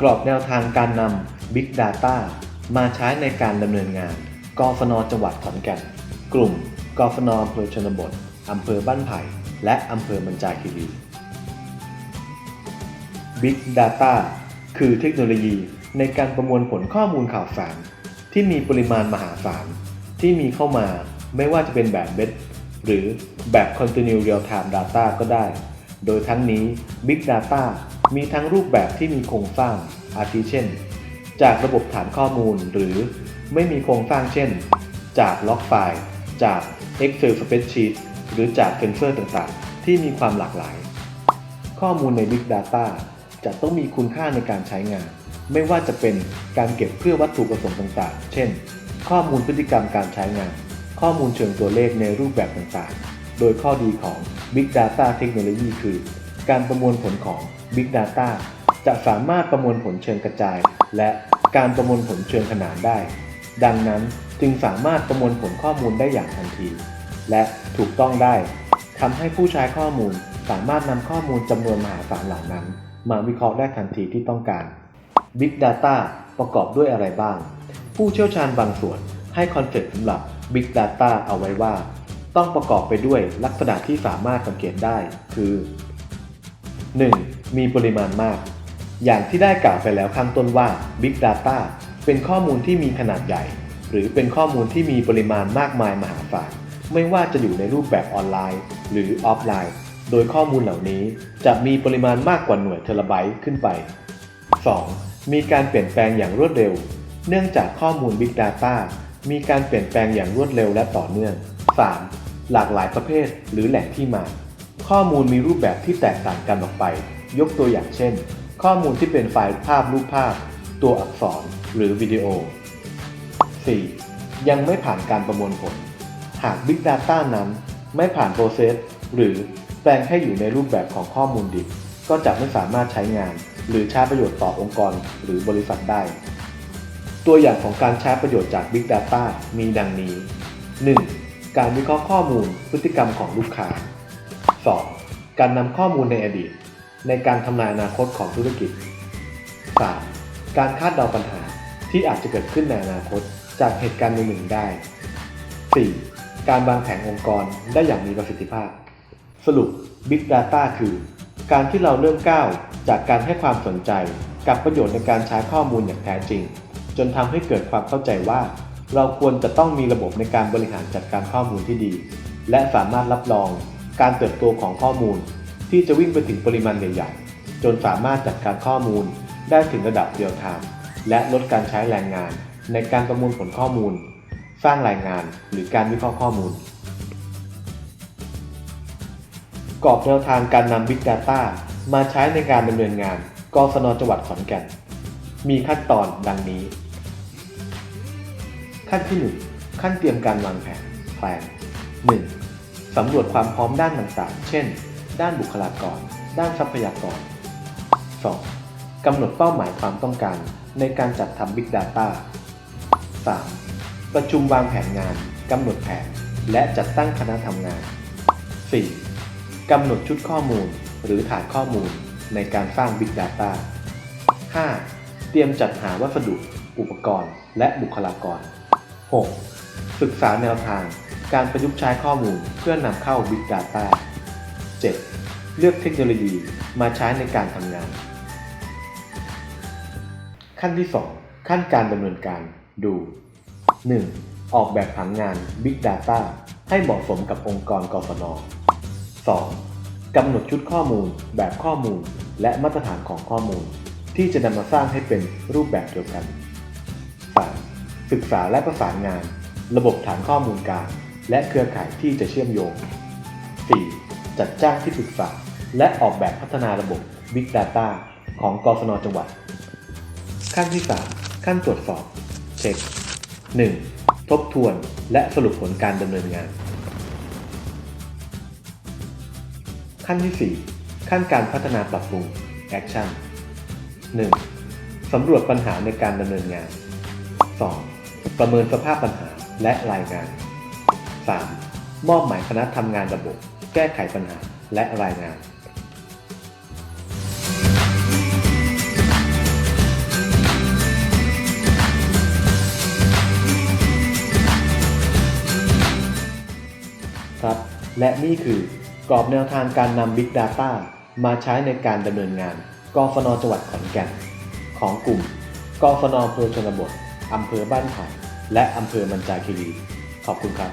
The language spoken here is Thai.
กรอบแนวทางการนำ Big Data มาใช้ในการดำเนินงาน กฟนจังหวัดขอนแก่น กลุ่ม กฟนอำเภอชนบทอำเภอบ้านไผ่ และอำเภอมันจาคีรี Big Data คือเทคโนโลยีในการประมวลผลข้อมูลข่าวสาร ที่มีปริมาณมหาศาล ที่มีเข้ามาไม่ว่าจะเป็นแบบเบ็ดหรือแบบ Continue Real Time Data ก็ได้ โดยทั้งนี้ Big Data มีทั้งรูปแบบที่มีโครงสร้าง อาทิเช่น จากระบบฐานข้อมูลหรือไม่มีโครงสร้างเช่น จากล็อกไฟล์ จาก Excel Spreadsheet หรือจากเซนเซอร์ต่างๆ ที่มีความหลากหลาย ข้อมูลใน Big Data จะต้องมีคุณค่าในการใช้งาน ไม่ว่าจะเป็นการเก็บเพื่อวัตถุประสงค์ต่างๆ เช่น ข้อมูลพฤติกรรมการใช้งาน ข้อมูลเชิงตัวเลขในรูปแบบต่างๆ โดยข้อดีของ Big Data Technology คือ การประมวลผลของ Big Data จะสามารถประมวลผลเชิงกระจาย และการประมวลผลเชิงขนานได้ ดังนั้นจึงสามารถประมวลผลข้อมูลได้อย่างทันที และถูกต้องได้ทำให้ผู้ใช้ข้อมูลสามารถนำข้อมูลจำนวนมหาศาลเหล่านั้น มาวิเคราะห์ได้ทันทีที่ต้องการ Big Data ประกอบด้วยอะไรบ้าง ผู้เชี่ยวชาญบางส่วนให้คอนเซ็ปต์สำหรับ Big Data เอาไว้ว่า ต้องประกอบไปด้วยลักษณะที่สามารถสังเกตได้คือ 1. มีปริมาณมาก อย่างที่ได้กล่าวไปแล้วข้างต้นว่า Big Data เป็นข้อมูลที่มีขนาดใหญ่ หรือเป็นข้อมูลที่มีปริมาณมากมายมหาศาลไม่ว่าจะอยู่ในรูปแบบออนไลน์ หรือออฟไลน์ โดยข้อมูลเหล่านี้จะมีปริมาณมากกว่าหน่วยเทราไบต์ขึ้นไป 2. มีการเปลี่ยนแปลงอย่างรวดเร็ว เนื่องจากข้อมูล Big Data มีการเปลี่ยนแปลงอย่างรวดเร็วและต่อเนื่อง 3. หลากหลายประเภทหรือแหล่งที่มา ข้อมูลมีรูปแบบที่แตกต่างกันออกไป ยกตัวอย่างเช่น ข้อมูลที่เป็นไฟล์ภาพรูปภาพ ตัวอักษรหรือวิดีโอ 4. ยังไม่ผ่านการประมวลผล หาก Big Data นั้นไม่ผ่านโปรเซสหรือแปลงให้อยู่ในรูปแบบของข้อมูลดิบ ก็จะไม่สามารถใช้งาน หรือใช้ประโยชน์ต่อองค์กรหรือบริษัทได้ ตัวอย่างของการใช้ประโยชน์จาก Big Data มีดังนี้ 1. การวิเคราะห์ข้อมูลพฤติกรรมของลูกค้า 2. การนำข้อมูลในอดีต ในการทำนายอนาคตของธุรกิจ 3. การคาดเดาปัญหาที่อาจจะเกิดขึ้นในอนาคตจากเหตุการณ์หนึ่งๆได้ 4. การวางแผนองค์กรได้อย่างมีประสิทธิภาพ สรุป Big Data คือ การที่เราเริ่มก้าวจากการให้ความสนใจกับประโยชน์ในการใช้ข้อมูลอย่างแท้จริง จนทำให้เกิดความเข้าใจว่า เราควรจะต้องมีระบบในการบริหารจัดการข้อมูลที่ดี และสามารถรับรองการเติบโตของข้อมูล ที่จะวิ่งไปถึงปริมาณใหญ่ๆ จนสามารถจัดการข้อมูลได้ถึงระดับเรียลไทม์และลดการใช้แรงงานในการประมวลผลข้อมูล สร้างรายงานหรือการวิเคราะห์ข้อมูล กรอบแนวทางการนำ Big Data มาใช้ในการดำเนินงานกศนจังหวัดขอนแก่น มีขั้นตอนดังนี้ ขั้นที่ 1 ขั้นเตรียมการวางแผน plan 1. สำรวจความพร้อมด้านต่างๆ เช่น ด้านบุคลากร ด้านทรัพยากร 2. กำหนดเป้าหมายความต้องการในการจัดทำ Big Data 3. ประชุมวางแผนงาน กำหนดแผน และจัดตั้งคณะทำงาน 4. กำหนดชุดข้อมูล หรือฐานข้อมูลในการสร้าง Big Data 5. เตรียมจัดหาวัสดุ อุปกรณ์ และบุคลากร 6. ศึกษาแนวทาง การประยุกต์ใช้ข้อมูลเพื่อนำเข้า Big Data 7. เลือกเทคโนโลยีมาใช้ในการทำงาน ขั้นที่ 2 ขั้นการดำเนินการดู 1. ออกแบบผังงาน Big Data ให้เหมาะสมกับองค์กรกฟน 2. กำหนดชุดข้อมูล แบบข้อมูล และมาตรฐานของข้อมูล ที่จะนำมาสร้างให้เป็นรูปแบบเดียวกัน 3. ศึกษาและประสานงาน ระบบฐานข้อมูลกลางและเครือข่ายที่จะเชื่อมโยง 4. จัดจ้างที่ปรึกษา และออกแบบพัฒนาระบบ Big Data ของกศนจังหวัด ขั้นที่ 3 ขั้นตรวจสอบ เช็ค 1. ทบทวนและสรุปผลการดำเนินงาน ขั้นที่ 4 ขั้นการพัฒนาปรับปรุง Action 1. สำรวจปัญหาในการดำเนินงาน 2. ประเมินสภาพปัญหาและรายงาน 3. มอบหมายคณะทำงานระบบ แก้ไขปัญหาและรายงาน และนี่คือกรอบแนวทางการนำ Big Data มาใช้ในการดำเนินงานกฟนจังหวัดขอนแก่น ของกลุ่มกฟนอำเภอชนบทอำเภอบ้านไผ่และอำเภอมัญจาคีรี ขอบคุณครับ